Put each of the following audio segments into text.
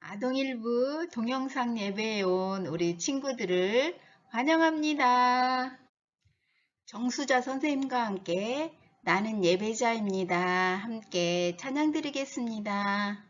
아동일부 동영상 예배에 온 우리 친구들을 환영합니다. 정수자 선생님과 함께 나는 예배자입니다. 함께 찬양 드리겠습니다.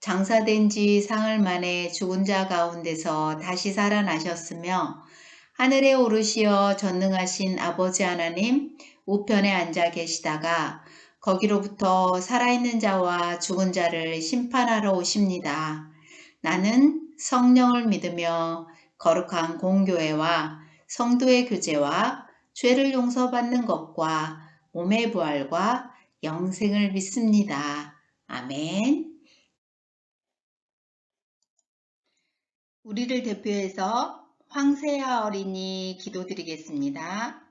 장사된 지 사흘 만에 죽은 자 가운데서 다시 살아나셨으며 하늘에 오르시어 전능하신 아버지 하나님 우편에 앉아 계시다가 거기로부터 살아있는 자와 죽은 자를 심판하러 오십니다. 나는 성령을 믿으며 거룩한 공교회와 성도의 교제와 죄를 용서받는 것과 몸의 부활과 영생을 믿습니다. 아멘. 우리를 대표해서 황세아 어린이 기도드리겠습니다.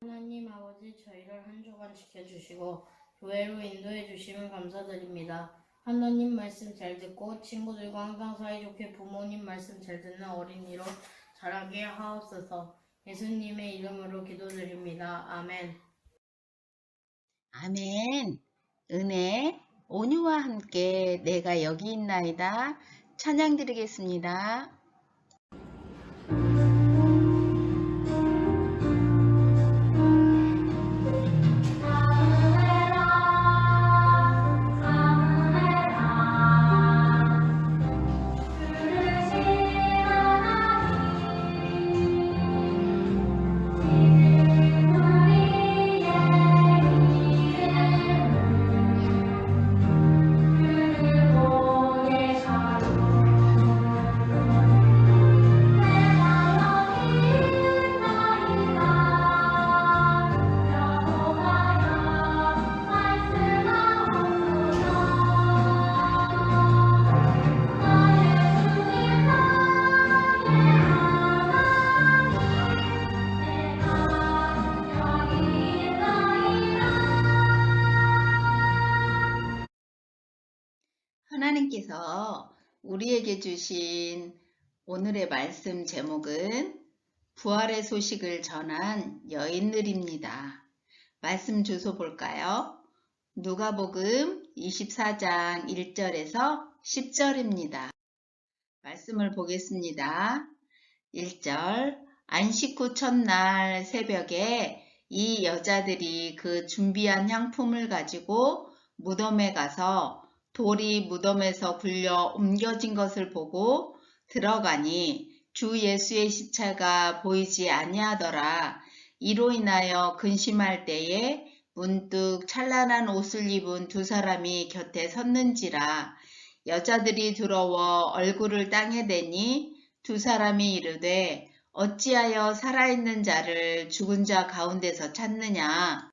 하나님 아버지 저희를 한 주간 지켜주시고 교회로 인도해 주시면 감사드립니다. 하나님 말씀 잘 듣고 친구들과 항상 사이좋게 부모님 말씀 잘 듣는 어린이로 자라게 하옵소서. 예수님의 이름으로 기도드립니다. 아멘. 아멘. 은혜, 온유와 함께 내가 여기 있나이다. 찬양 드리겠습니다. 우리에게 주신 오늘의 말씀 제목은 부활의 소식을 전한 여인들입니다. 말씀 주소 볼까요? 누가복음 24장 1절에서 10절입니다. 말씀을 보겠습니다. 1절 안식 후 첫날 새벽에 이 여자들이 그 준비한 향품을 가지고 무덤에 가서 돌이 무덤에서 굴려 옮겨진 것을 보고 들어가니 주 예수의 시체가 보이지 아니하더라. 이로 인하여 근심할 때에 문득 찬란한 옷을 입은 두 사람이 곁에 섰는지라 여자들이 두려워 얼굴을 땅에 대니 두 사람이 이르되 어찌하여 살아있는 자를 죽은 자 가운데서 찾느냐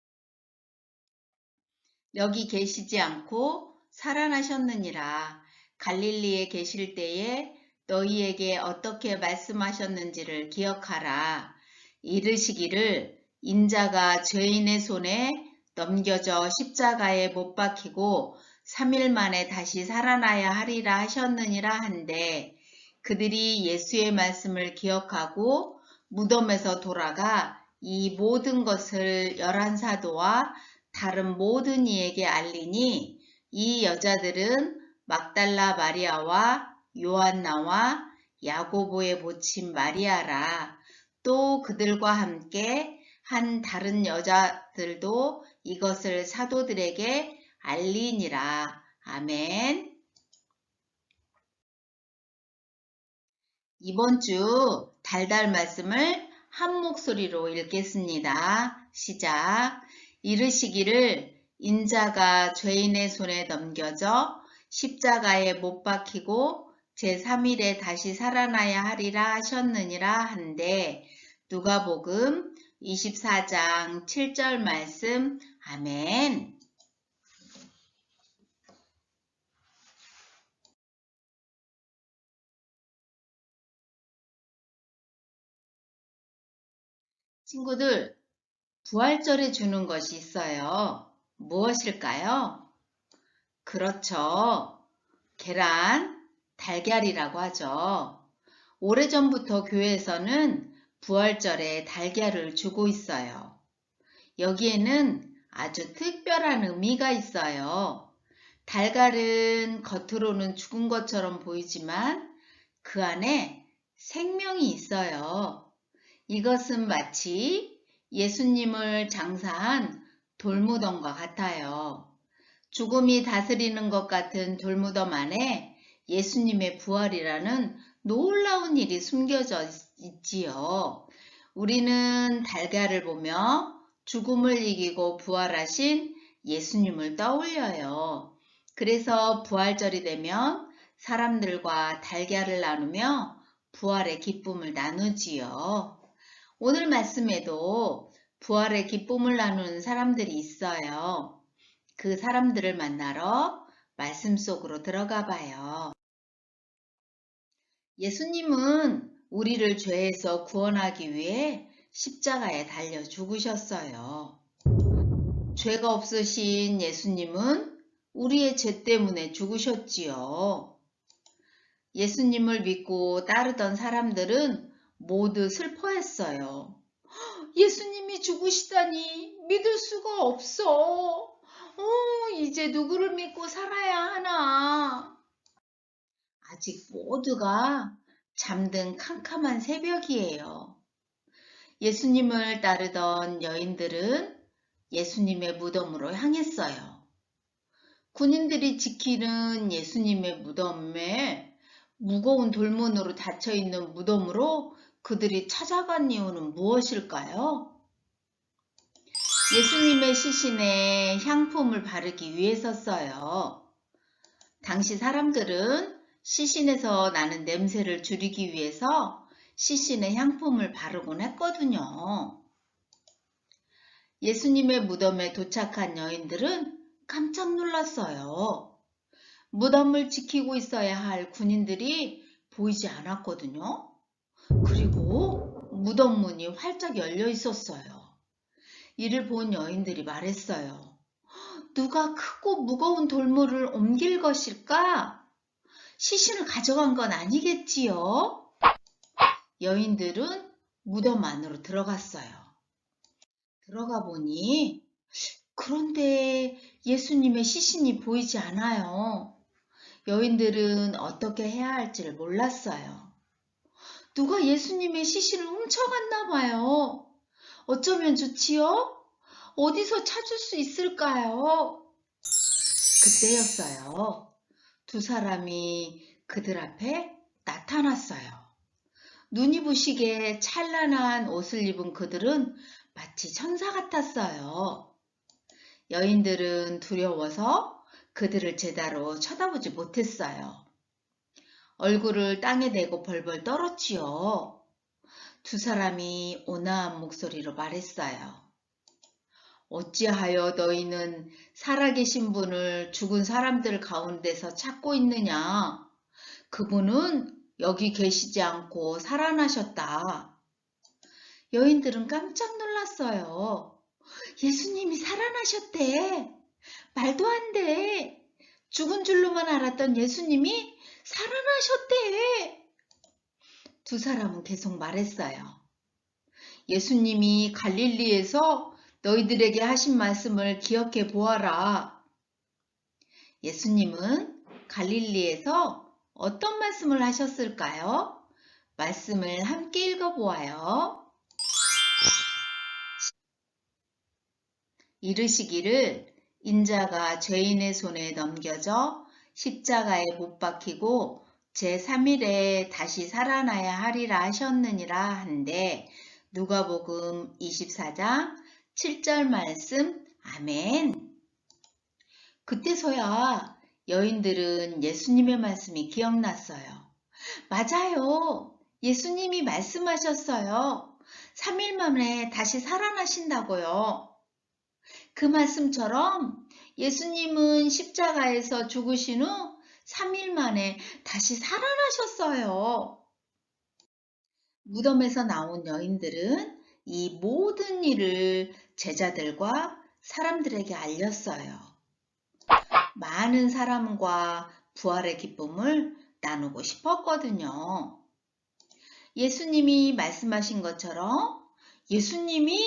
여기 계시지 않고 살아나셨느니라. 갈릴리에 계실 때에 너희에게 어떻게 말씀하셨는지를 기억하라. 이르시기를 인자가 죄인의 손에 넘겨져 십자가에 못 박히고 3일 만에 다시 살아나야 하리라 하셨느니라 한데 그들이 예수의 말씀을 기억하고 무덤에서 돌아가 이 모든 것을 열한 사도와 다른 모든 이에게 알리니 이 여자들은 막달라 마리아와 요한나와 야고보의 모친 마리아라 또 그들과 함께 한 다른 여자들도 이것을 사도들에게 알리니라. 아멘. 이번 주 달달 말씀을 한 목소리로 읽겠습니다. 시작. 이르시기를 인자가 죄인의 손에 넘겨져 십자가에 못 박히고 제3일에 다시 살아나야 하리라 하셨느니라 한데 누가복음 24장 7절 말씀 아멘. 친구들, 부활절에 주는 것이 있어요. 무엇일까요? 그렇죠. 계란, 달걀이라고 하죠. 오래전부터 교회에서는 부활절에 달걀을 주고 있어요. 여기에는 아주 특별한 의미가 있어요. 달걀은 겉으로는 죽은 것처럼 보이지만 그 안에 생명이 있어요. 이것은 마치 예수님을 장사한 돌무덤과 같아요. 죽음이 다스리는 것 같은 돌무덤 안에 예수님의 부활이라는 놀라운 일이 숨겨져 있지요. 우리는 달걀을 보며 죽음을 이기고 부활하신 예수님을 떠올려요. 그래서 부활절이 되면 사람들과 달걀을 나누며 부활의 기쁨을 나누지요. 오늘 말씀에도 부활의 기쁨을 나누는 사람들이 있어요. 그 사람들을 만나러 말씀 속으로 들어가 봐요. 예수님은 우리를 죄에서 구원하기 위해 십자가에 달려 죽으셨어요. 죄가 없으신 예수님은 우리의 죄 때문에 죽으셨지요. 예수님을 믿고 따르던 사람들은 모두 슬퍼했어요. 예수님이 죽으시다니 믿을 수가 없어. 어, 이제 누구를 믿고 살아야 하나. 아직 모두가 잠든 캄캄한 새벽이에요. 예수님을 따르던 여인들은 예수님의 무덤으로 향했어요. 군인들이 지키는 예수님의 무덤에 무거운 돌문으로 닫혀 있는 무덤으로 그들이 찾아간 이유는 무엇일까요? 예수님의 시신에 향품을 바르기 위해서였어요. 당시 사람들은 시신에서 나는 냄새를 줄이기 위해서 시신에 향품을 바르곤 했거든요. 예수님의 무덤에 도착한 여인들은 깜짝 놀랐어요. 무덤을 지키고 있어야 할 군인들이 보이지 않았거든요. 그 리고 무덤 문이 활짝 열려 있었어요. 이를 본 여인들이 말했어요. 누가 크고 무거운 돌물을 옮길 것일까? 시신을 가져간 건 아니겠지요? 여인들은 무덤 안으로 들어갔어요. 들어가 보니 그런데 예수님의 시신이 보이지 않아요. 여인들은 어떻게 해야 할지를 몰랐어요. 누가 예수님의 시신을 훔쳐갔나 봐요. 어쩌면 좋지요? 어디서 찾을 수 있을까요? 그때였어요. 두 사람이 그들 앞에 나타났어요. 눈이 부시게 찬란한 옷을 입은 그들은 마치 천사 같았어요. 여인들은 두려워서 그들을 제대로 쳐다보지 못했어요. 얼굴을 땅에 대고 벌벌 떨었지요. 두 사람이 온화한 목소리로 말했어요. 어찌하여 너희는 살아계신 분을 죽은 사람들 가운데서 찾고 있느냐? 그분은 여기 계시지 않고 살아나셨다. 여인들은 깜짝 놀랐어요. 예수님이 살아나셨대. 말도 안 돼. 죽은 줄로만 알았던 예수님이 살아나셨대. 두 사람은 계속 말했어요. 예수님이 갈릴리에서 너희들에게 하신 말씀을 기억해 보아라. 예수님은 갈릴리에서 어떤 말씀을 하셨을까요? 말씀을 함께 읽어보아요. 이르시기를 인자가 죄인의 손에 넘겨져 십자가에 못 박히고 제3일에 다시 살아나야 하리라 하셨느니라 한데 누가복음 24장 7절 말씀 아멘. 그때서야 여인들은 예수님의 말씀이 기억났어요. 맞아요. 예수님이 말씀하셨어요. 3일 만에 다시 살아나신다고요. 그 말씀처럼 예수님은 십자가에서 죽으신 후 3일 만에 다시 살아나셨어요. 무덤에서 나온 여인들은 이 모든 일을 제자들과 사람들에게 알렸어요. 많은 사람과 부활의 기쁨을 나누고 싶었거든요. 예수님이 말씀하신 것처럼 예수님이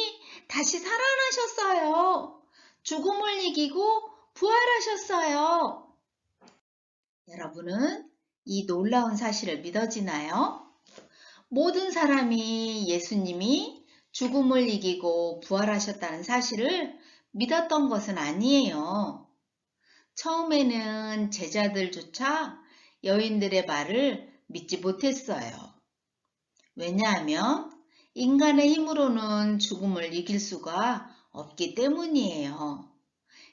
다시 살아나셨어요. 죽음을 이기고 부활하셨어요. 여러분은 이 놀라운 사실을 믿어지나요? 모든 사람이 예수님이 죽음을 이기고 부활하셨다는 사실을 믿었던 것은 아니에요. 처음에는 제자들조차 여인들의 말을 믿지 못했어요. 왜냐하면 인간의 힘으로는 죽음을 이길 수가 없기 때문이에요.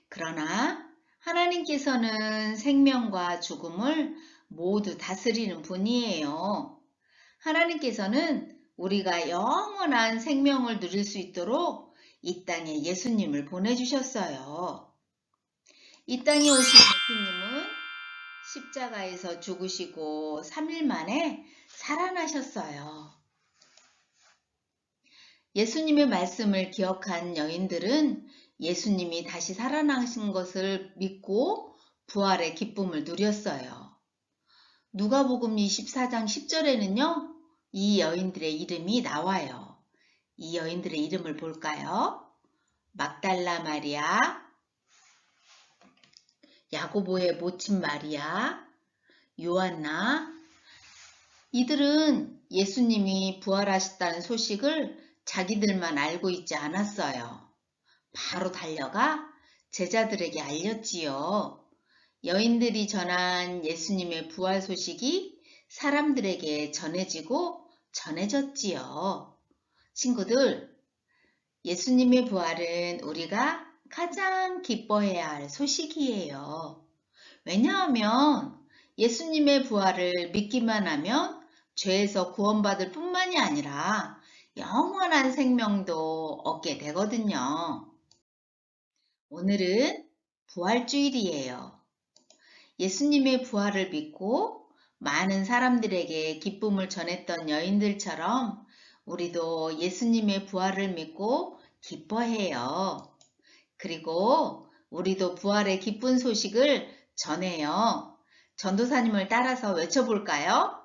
그러나 하나님께서는 생명과 죽음을 모두 다스리는 분이에요. 하나님께서는 우리가 영원한 생명을 누릴 수 있도록 이 땅에 예수님을 보내주셨어요. 이 땅에 오신 예수님은 십자가에서 죽으시고 3일 만에 살아나셨어요. 예수님의 말씀을 기억한 여인들은 예수님이 다시 살아나신 것을 믿고 부활의 기쁨을 누렸어요. 누가복음 24장 10절에는요, 이 여인들의 이름이 나와요. 이 여인들의 이름을 볼까요? 막달라 마리아, 야고보의 모친 마리아, 요한나, 이들은 예수님이 부활하셨다는 소식을 자기들만 알고 있지 않았어요. 바로 달려가 제자들에게 알렸지요. 여인들이 전한 예수님의 부활 소식이 사람들에게 전해지고 전해졌지요. 친구들, 예수님의 부활은 우리가 가장 기뻐해야 할 소식이에요. 왜냐하면 예수님의 부활을 믿기만 하면 죄에서 구원받을 뿐만이 아니라 영원한 생명도 얻게 되거든요. 오늘은 부활주일이에요. 예수님의 부활을 믿고 많은 사람들에게 기쁨을 전했던 여인들처럼 우리도 예수님의 부활을 믿고 기뻐해요. 그리고 우리도 부활의 기쁜 소식을 전해요. 전도사님을 따라서 외쳐볼까요?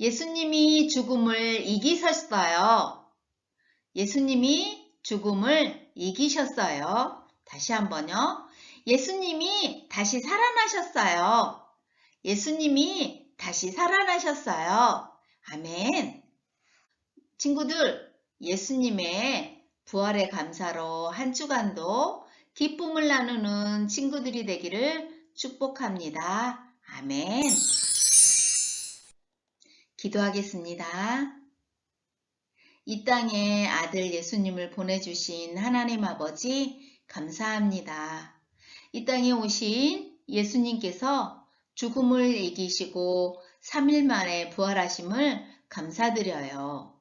예수님이 죽음을 이기셨어요. 예수님이 죽음을 이기셨어요. 다시 한번요. 예수님이 다시 살아나셨어요. 예수님이 다시 살아나셨어요. 아멘. 친구들, 예수님의 부활의 감사로 한 주간도 기쁨을 나누는 친구들이 되기를 축복합니다. 아멘. 기도하겠습니다. 이 땅에 아들 예수님을 보내주신 하나님 아버지 감사합니다. 이 땅에 오신 예수님께서 죽음을 이기시고 3일 만에 부활하심을 감사드려요.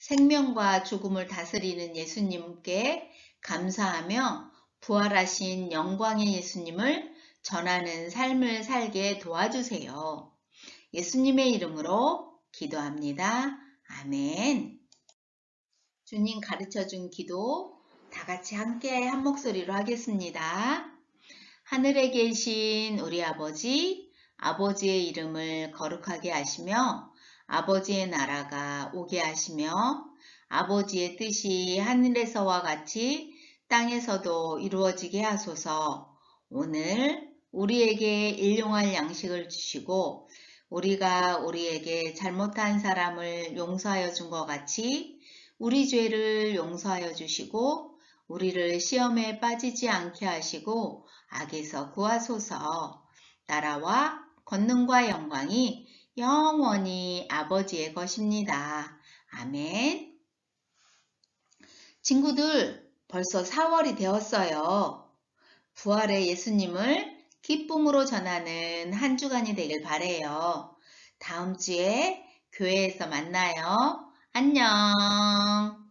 생명과 죽음을 다스리는 예수님께 감사하며 부활하신 영광의 예수님을 전하는 삶을 살게 도와주세요. 예수님의 이름으로 기도합니다. 아멘. 주님 가르쳐 준 기도 다 같이 함께 한 목소리로 하겠습니다. 하늘에 계신 우리 아버지, 아버지의 이름을 거룩하게 하시며 아버지의 나라가 오게 하시며 아버지의 뜻이 하늘에서와 같이 땅에서도 이루어지게 하소서 오늘 우리에게 일용할 양식을 주시고 우리가 우리에게 잘못한 사람을 용서하여 준 것 같이 우리 죄를 용서하여 주시고 우리를 시험에 빠지지 않게 하시고 악에서 구하소서 나라와 권능과 영광이 영원히 아버지의 것입니다. 아멘. 친구들, 벌써 4월이 되었어요. 부활의 예수님을 기쁨으로 전하는 한 주간이 되길 바래요. 다음 주에 교회에서 만나요. 안녕.